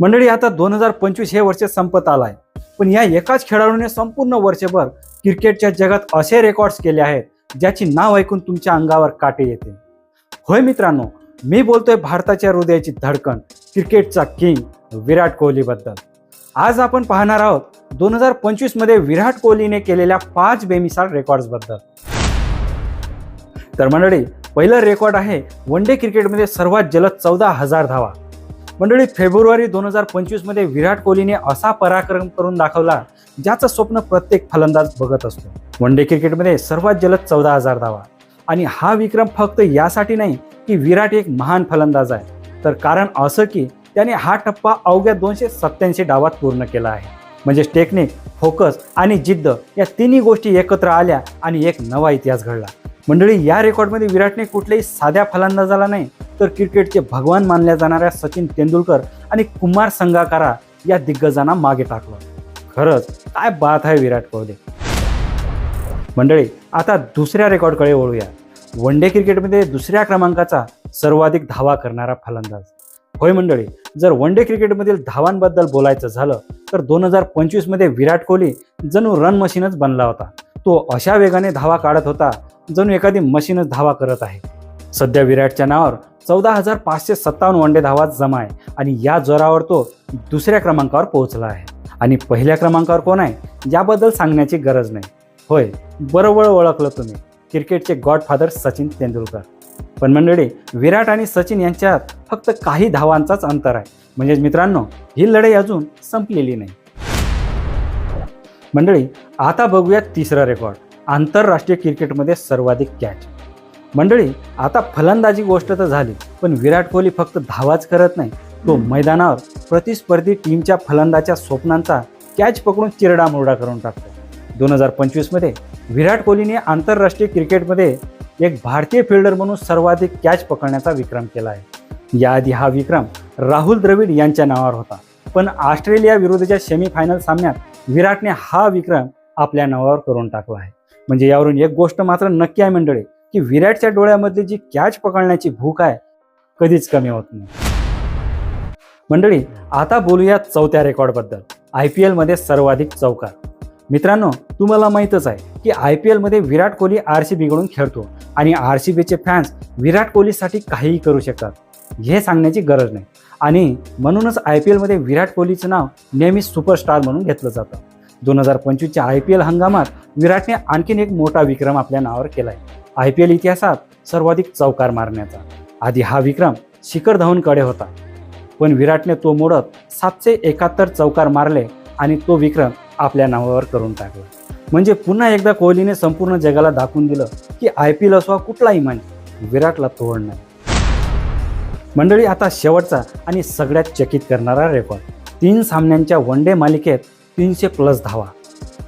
मंडळी आता दोन हजार पंचवीस हे वर्ष संपत आलाय. पण या एकाच खेळाडूने संपूर्ण वर्षभर क्रिकेटच्या जगात असे रेकॉर्ड्स केले आहेत ज्याची नाव ऐकून तुमच्या अंगावर काटे येते. होय मित्रांनो मी बोलतोय भारताच्या हृदयाची धडकण क्रिकेटचा किंग विराट कोहलीबद्दल. आज आपण पाहणार आहोत दोन हजार पंचवीसमध्ये विराट कोहलीने केलेल्या पाच बेमिसाल रेकॉर्ड्सबद्दल. तर मंडळी पहिलं रेकॉर्ड आहे वन डे क्रिकेटमध्ये सर्वात जलद चौदा हजार धावा. मंडळी फेब्रुवारी दोन हजार पंचवीसमध्ये विराट कोहलीने असा पराक्रम करून दाखवला ज्याचं स्वप्न प्रत्येक फलंदाज बघत असतो. वन डे क्रिकेटमध्ये सर्वात जलद चौदा हजार धावा. आणि हा विक्रम फक्त यासाठी नाही की विराट एक महान फलंदाज आहे. तर कारण असं की त्याने हा टप्पा अवघ्या दोनशे सत्याऐंशी डावात पूर्ण केला आहे. म्हणजे टेक्निक फोकस आणि जिद्द या तिन्ही गोष्टी एकत्र आल्या आणि एक नवा इतिहास घडला. मंडळी या रेकॉर्डमध्ये विराटने कुठल्याही साध्या फलंदाजाला नाही तर क्रिकेटचे भगवान मानल्या जाणाऱ्या सचिन तेंडुलकर आणि कुमार संगाकारा या दिग्गजांना मागे टाकलं. खरंच काय बात आहे विराट कोहली. मंडळी आता दुसऱ्या रेकॉर्डकडे वळूया. वन डे क्रिकेटमध्ये दुसऱ्या क्रमांकाचा सर्वाधिक धावा करणारा फलंदाज. होय मंडळी जर वन डे क्रिकेटमधील धावांबद्दल बोलायचं झालं तर दोन हजार पंचवीसमध्ये विराट कोहली जणू रन मशीनच बनला होता. तो अशा वेगाने धावा काढत होता जणू एखादी मशीनच धावा करत आहे. सध्या विराटच्या नावावर चौदा हजार पाचशे सत्तावन्न वनडे धावात जमा आहे आणि या जोरावर तो दुसऱ्या क्रमांकावर पोहोचला आहे. आणि पहिल्या क्रमांकावर कोण आहे? याबद्दल सांगण्याची गरज नाही. होय बरोबर ओळखलं तुम्ही. क्रिकेटचे गॉडफादर सचिन तेंडुलकर. पण मंडळी विराट आणि सचिन यांच्यात फक्त काही धावांचाच अंतर आहे. म्हणजेच मित्रांनो ही लढाई अजून संपलेली नाही. मंडळी आता बघूया तिसरा रेकॉर्ड. आंतरराष्ट्रीय क्रिकेटमध्ये सर्वाधिक कॅच मंडळी आता फलंदाजी गोष्ट तर झाली पण विराट कोहली फक्त धावाच करत नाही. तो मैदानावर प्रतिस्पर्धी टीमच्या फलंदाच्या स्वप्नांचा कॅच पकडून चिरडा मुरडा करून टाकतो. दोन हजार पंचवीसमध्ये विराट कोहलीने आंतरराष्ट्रीय क्रिकेटमध्ये एक भारतीय फिल्डर म्हणून सर्वाधिक कॅच पकडण्याचा विक्रम केला आहे. याआधी हा विक्रम राहुल द्रविड यांच्या नावावर होता. पण ऑस्ट्रेलिया विरुद्धच्या सेमीफायनल सामन्यात विराटने हा विक्रम आपल्या नावावर करून टाकला आहे. म्हणजे यावरून एक गोष्ट मात्र नक्की आहे मंडळी की विराटच्या डोळ्यामधली जी कॅच पकडण्याची भूक आहे कधीच कमी होत नाही. मंडळी आता बोलूया चौथ्या रेकॉर्डबद्दल. आय पी एलमध्ये सर्वाधिक चौकार. मित्रांनो तुम्हाला माहीतच आहे की आय पी एलमध्ये विराट कोहली आर सी बीकडून खेळतो आणि आर सी बीचे फॅन्स विराट कोहलीसाठी काहीही करू शकतात हे सांगण्याची गरज नाही. आणि म्हणूनच आय पी एलमध्ये विराट कोहलीचं नाव नेहमी सुपरस्टार म्हणून घेतलं जातं. दोन हजार पंचवीसच्या आय पी एल हंगामात विराटने आणखीन एक मोठा विक्रम आपल्या नावावर केला आहे आय पी एल इतिहासात सर्वाधिक चौकार मारण्याचा. आधी हा विक्रम शिखर धवनकडे होता. पण विराटने तो मोडत सातशे एकाहत्तर चौकार मारले आणि तो विक्रम आपल्या नावावर करून टाकला. म्हणजे पुन्हा एकदा कोहलीने संपूर्ण जगाला दाखवून दिलं की आय पी एल असवा कुठलाही मंच विराटला तोड नाही. मंडळी आता शेवटचा आणि सगळ्यात चकित करणारा रेकॉर्ड. तीन सामन्यांच्या वन डे मालिकेत तीनशे प्लस धावा.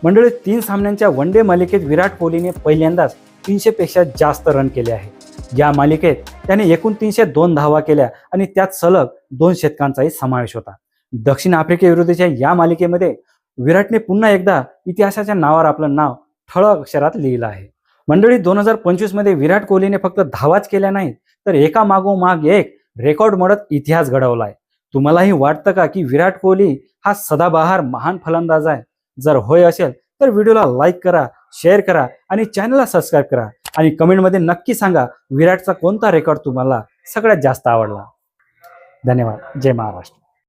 मंडळी तीन सामन्यांच्या वन डे मालिकेत विराट कोहलीने पहिल्यांदाच तीनशेपेक्षा जास्त रन केले आहे. या मालिकेत त्याने एकूण तीनशे दोन धावा केल्या आणि त्यात सलग दोन शतकांचाही समावेश होता. दक्षिण आफ्रिकेविरुद्धच्या या मालिकेमध्ये विराटने पुन्हा एकदा इतिहासाच्या नावावर आपलं नाव ठळक अक्षरात लिहिलं आहे. मंडळी दोन हजार पंचवीसमध्ये विराट कोहलीने फक्त धावाच केल्या नाहीत तर एका मागोमाग एक रेकॉर्ड मोडत इतिहास घडवला आहे. तुम्हालाही वाटतं का की विराट कोहली हा सदाबहार महान फलंदाज आहे? जर होय असेल तर व्हिडिओला लाईक करा शेअर करा आणि चॅनलला सबस्क्राईब करा. आणि कमेंटमध्ये नक्की सांगा विराटचा कोणता रेकॉर्ड तुम्हाला सगळ्यात जास्त आवडला. धन्यवाद. जय महाराष्ट्र.